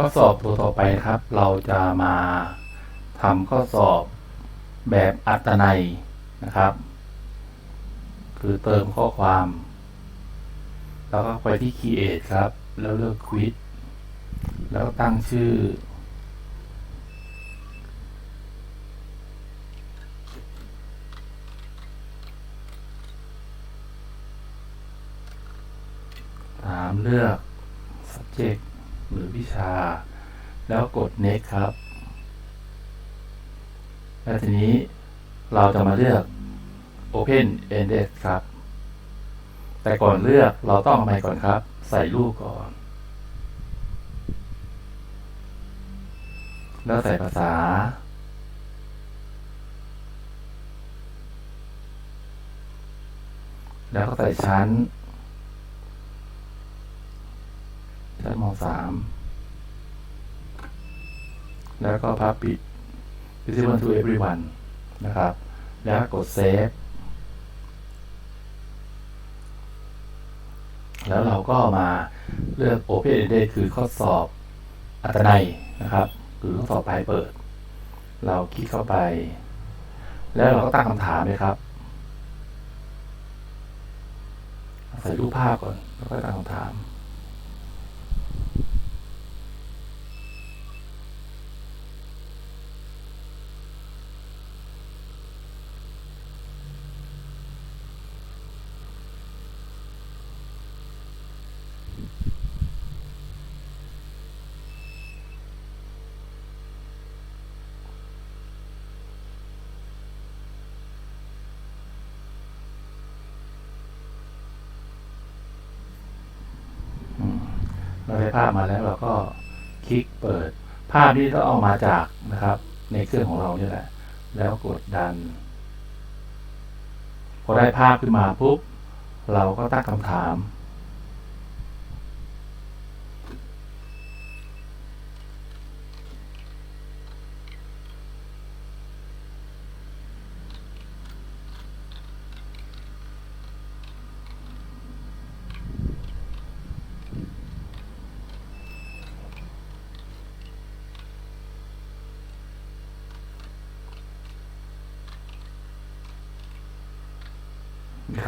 ข้อสอบตัวต่อไปครับ เราจะมาทำข้อสอบแบบอัตนัยนะครับ คือเติมข้อความ แล้วก็ไปที่ create ครับ แล้วเลือก quiz แล้วตั้งชื่อ ถามเลือก subject หรือวิชา แล้วกด next ครับ แล้วทีนี้เราจะมาเลือก open ended ครับ แต่ก่อนเลือกเราต้องไมก่อนครับ ใส่รูปก่อน แล้วใส่ภาษาแล้วก็ใส่ชั้น ชั้นมสามแล้วก็พับปิด visible to everyone นะครับ แล้วกดเซฟแล้วเราก็มาเลือก Open Ended คือข้อสอบอัตนัยนะครับหรือข้อสอบปลายเปิด เราคลิกเข้าไป แล้วเราก็ตั้งคำถามเลยครับ ใส่รูปภาพก่อน แล้วก็ตั้งคำถาม เราได้ภาพมาแล้วเราก็คลิกเปิด ภาพนี้ต้องเอามาจากนะครับ ในเครื่องของเราเนี่ยแหละ แล้วกดดัน พอได้ภาพขึ้นมาปุ๊บเราก็ตั้งคำถาม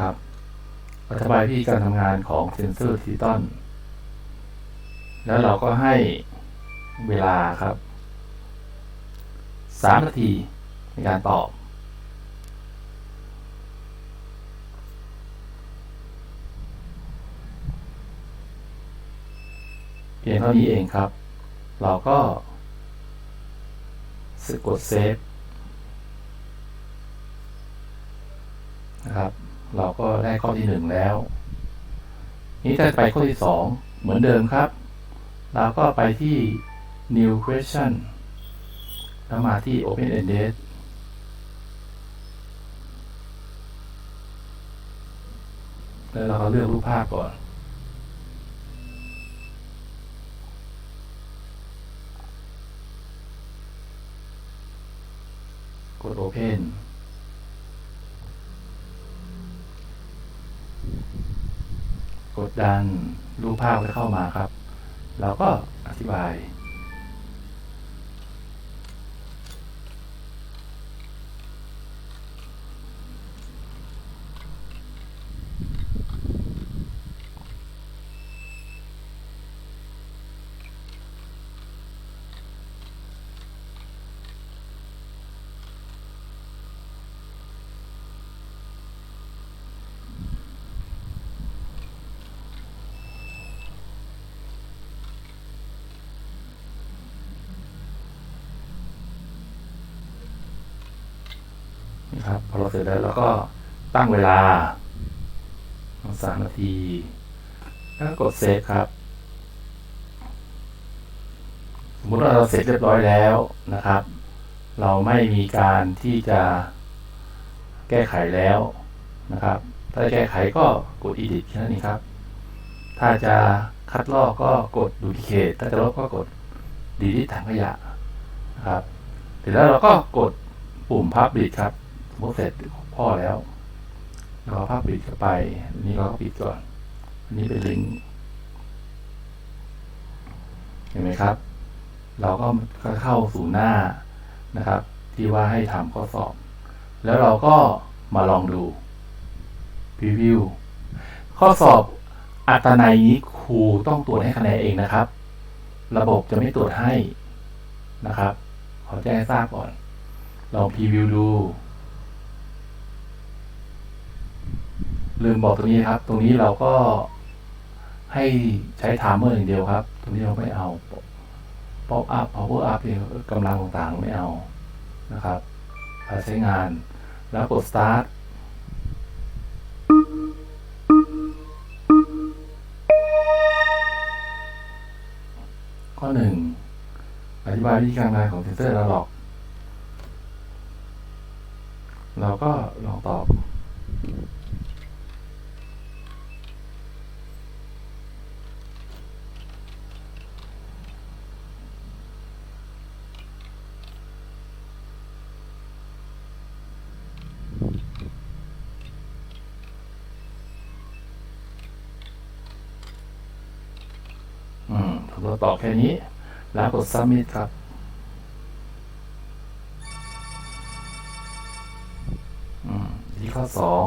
นะครับอธิบายวิธีการทำงานของเซนเซอร์ดิจิตอลแล้วเราก็ให้เวลาครับสามนาทีในการตอบ เพียงเท่านี้เองครับ เราก็สกดเซฟนะครับ เราก็ได้ข้อที่หนึ่งแล้ว นี้ถ้าไปข้อที่สองเหมือนเดิมครับ เราก็ไปที่ new question แล้วมาที่ open ended แล้วเราก็เลือกรูปภาพก่อนกด open กดดัน รูปภาพจะเข้ามาครับ เราก็อธิบาย นะครับพอเราเสร็จแล้วเราก็ตั้งเวลาสามนาที แล้วกดเซฟครับ สมมติว่าเราเสร็จเรียบร้อยแล้วนะครับ เราไม่มีการที่จะแก้ไขแล้วนะครับ ถ้าจะแก้ไขก็กด edit แค่นั้นเองครับ ถ้าจะคัดลอกก็กด duplicate ถ้าจะลบก็กด delete ถังขยะนะครับเสร็จแล้วเราก็กดปุ่ม publish ครับ สมมติเสร็จพ่อแล้วเราเอภาพปิดเข้าไปอันนี้เราก็ปิดก่อน อันนี้เป็นลิงก์เห็นไหมครับ เราก็เข้าสู่หน้านะครับ ที่ว่าให้ทำข้อสอบ แล้วเราก็มาลองดูพรีวิวข้อสอบอัตนัยนี้ครูต้องตรวจให้คะแนนเองนะครับ ระบบจะไม่ตรวจให้นะครับ ขอแจ้งทราบก่อน ลองพรีวิวดู ลืมบอกตรงนี้ครับ ตรงนี้เราก็ให้ใช้ไทม์เมอร์อย่างเดียวครับ ตรงนี้เราไม่เอาป๊อปอัพ power up เนี่ยกำลังต่างๆไม่เอานะครับเราใช้งานแล้วกด start ข้อหนึ่งอธิบายวิธีการทำงานของเซนเซอร์ a ล็อก เราก็ลองตอบ เราตอบแค่นี้ แล้วกดซับมิสครับที่ข้อสอง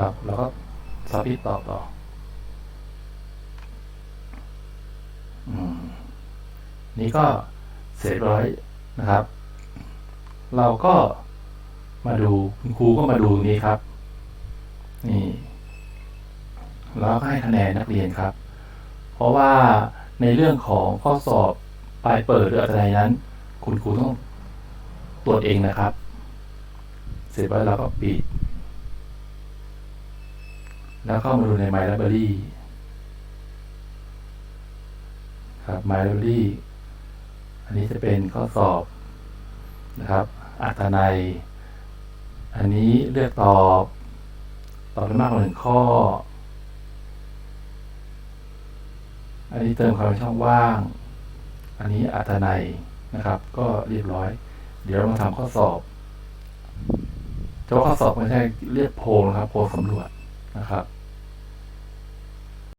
นครับแล้วก็สปีดต่อต่อนี่ก็เสร็จร้อยนะครับ เราก็มาดูคุณครูก็มาดูนี้ครับ นี่แล้วก็ให้คะแนนนักเรียนครับ เพราะว่าในเรื่องของข้อสอบปลายเปิดหรืออะไรนั้น คุณครูต้องตรวจเองนะครับ เสร็จแล้วเราก็ปิด แล้วเข้ามาดูใน My Library ครับ My Library อันนี้จะเป็นข้อสอบนะครับ อัตนัย อันนี้เลือกตอบ ตอบได้มากกว่าหนึ่งข้อ อันนี้เติมคำเป็นช่องว่าง อันนี้อัตนัยนะครับ ก็เรียบร้อย เดี๋ยวเรามาทำข้อสอบเจ้าข้อสอบไม่ใช่เรียกโพลนะครับ โพลสำรวจ นะครับ